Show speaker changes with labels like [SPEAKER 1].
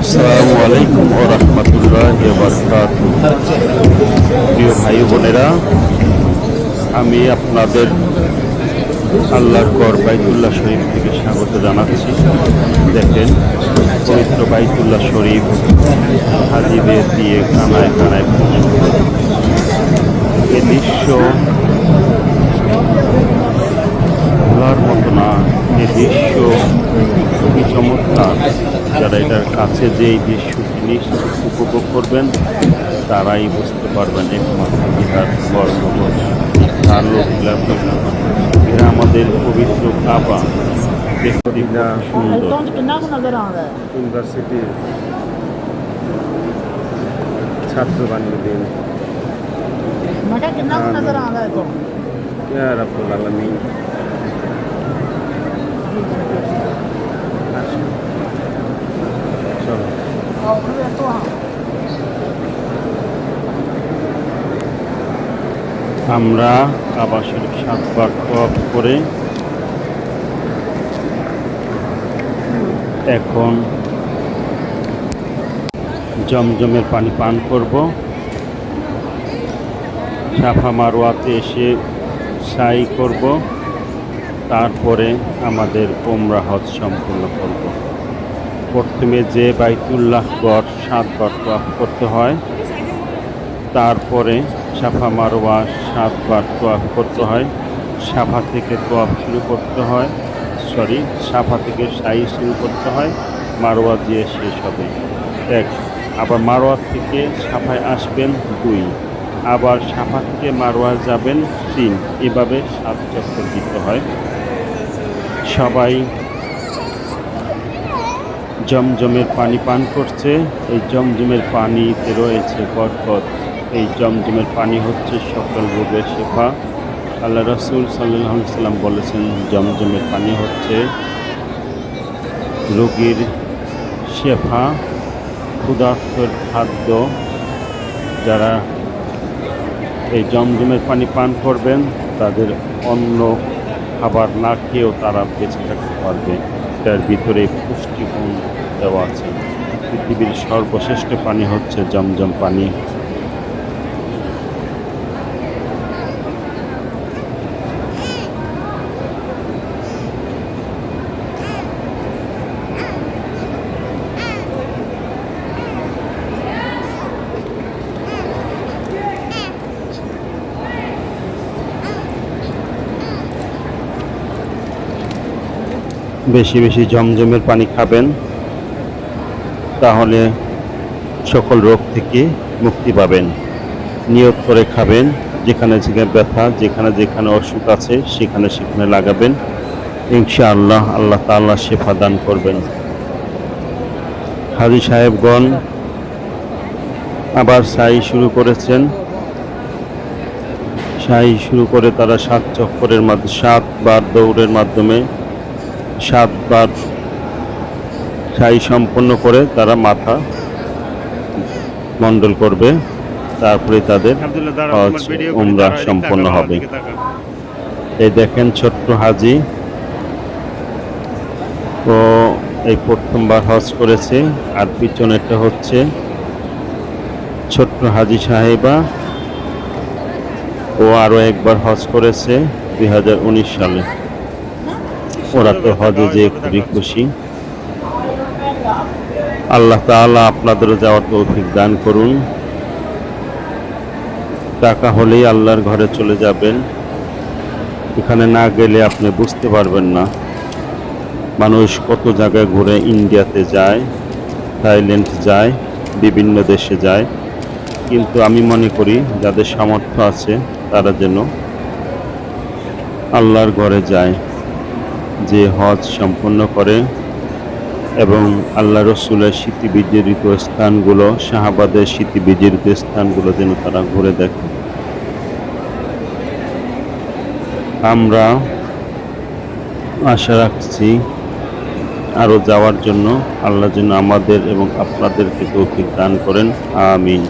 [SPEAKER 1] আসসালামু আলাইকুম ও রহমতুল্লাহ প্রিয় ভাই বোনেরা, আমি আপনাদের আল্লাহর কর বাইতুল্লাহ শরীফ থেকে স্বাগত জানাচ্ছি। দেখেন, পবিত্র বাইতুল্লাহ শরীফ হাজিদের দিয়ে কানায় কানায় এ দৃশ্য ভোলার মতো না এ দৃশ্য খুবই চমৎকার যারা এটার কাছে যে এই দৃশ্যটি নিশ্চিত উপভোগ করবেন তারাই বুঝতে পারবেন একমাত্র এটার বর্ণবোধ তার লোক এরা আমাদের পবিত্র কাবা দেখতে খুব সুন্দর
[SPEAKER 2] टॉन्च कितना को नजर आ रहा है
[SPEAKER 3] ইউনিভার্সিটি ছাত্র বানিয়ে দিন
[SPEAKER 2] मैं क्या कितना को नजर आ रहा है तो
[SPEAKER 3] ইয়া রাব্বুল আলামিন চলো
[SPEAKER 2] तो हाँ
[SPEAKER 1] আমরা কাবা শরীফ সাতবার করে এখন জমজমের পানি পান করব। সাফা মারোয়াতে এসে সাই করব। তারপরে আমাদের ওমরা হজ সম্পূর্ণ করব। প্রথমে যে বাইতুল্লাহ গড় সাতবার টপ করতে হয়, তারপরে সাফা মারোয়া সাতবার তোয়াফ করতে হয় সাফা থেকে তোয়াফ শুরু করতে হয়, সরি সাফা থেকে সাই শুরু করতে হয় মারোয়া দিয়ে শেষ হবে। এক, আবার মারোয়া থেকে সাফায় আসবেন দুই। আবার সাফা থেকে মারোয়া যাবেন তিন এভাবে সাত চক্কর দিতে হয়। সবাই জমজমের পানি পান করছে। এই জমজমের পানিতে রয়েছে বরকত। এই জমজমের পানি হচ্ছে সকল রোগের শেফা। আল্লাহ রসুল সাল্লাহ সাল্লাম বলেছেন, জমজমের পানি হচ্ছে রোগীর শেফা, ক্ষুধার্তর খাদ্য। যারা এই জমজমের পানি পান করবেন, তাদের অন্য খাবার না খেয়েও তারা বেঁচে থাকতে পারবে। তার ভিতরে পুষ্টিগুণ দেওয়া আছে। পৃথিবীর সর্বশ্রেষ্ঠ পানি হচ্ছে জমজম পানি। বেশি বেশি জমজমের পানি খাবেন, তাহলে সকল রোগ থেকে মুক্তি পাবেন। নিয়োগ করে খাবেন, যেখানে যেখানে ব্যথা, যেখানে যেখানে অসুখ আছে, সেখানে সেখানে লাগাবেন। ইনশাআল্লাহ আল্লাহ তাআলা শেফা দান করবেন। হাজি সাহেবগণ, আবার সাই শুরু করেছেন। সাই শুরু করে তারা সাত চক্করের মাধ্যমে, সাতবার দৌড়ের মাধ্যমে সাতবার সাই সম্পন্ন করে তারা মাথা মণ্ডল করবে তারপরে তাদের হজ উমরা সম্পন্ন হবে। এই দেখেন ছোট্ট হাজি ও এই প্রথমবার হজ করেছে আর পিছনেরটা হচ্ছে ছোট্ট হাজি সাহেবা ও আরও একবার হজ করেছে দুই হাজার উনিশ সালে। ওরা তো হজে যে খুবই খুশি। আল্লাহ তাআলা আপনাদেরও যাওয়ার তৌফিক দান করুন। টাকা হলেই আল্লাহর ঘরে চলে যাবেন। এখানে না গেলে আপনি বুঝতে পারবেন না। মানুষ কত জায়গায় ঘুরে ইন্ডিয়াতে যায়, থাইল্যান্ড যায়, বিভিন্ন দেশে যায়। কিন্তু আমি মনে করি যাদের সামর্থ্য আছে তারা যেন আল্লাহর ঘরে যায়। যে হজ সম্পন্ন করে এবং আল্লাহ রসুলের স্মৃতি বিজড়িত স্থানগুলো শাহাবাদের স্মৃতি বিজড়িত স্থানগুলো যেন তারা ঘুরে দেখে। আমরা আশা রাখছি আরও যাওয়ার জন্য আল্লাহ যেন আমাদের এবং আপনাদেরকে তৌফিক দান করেন। আমিন।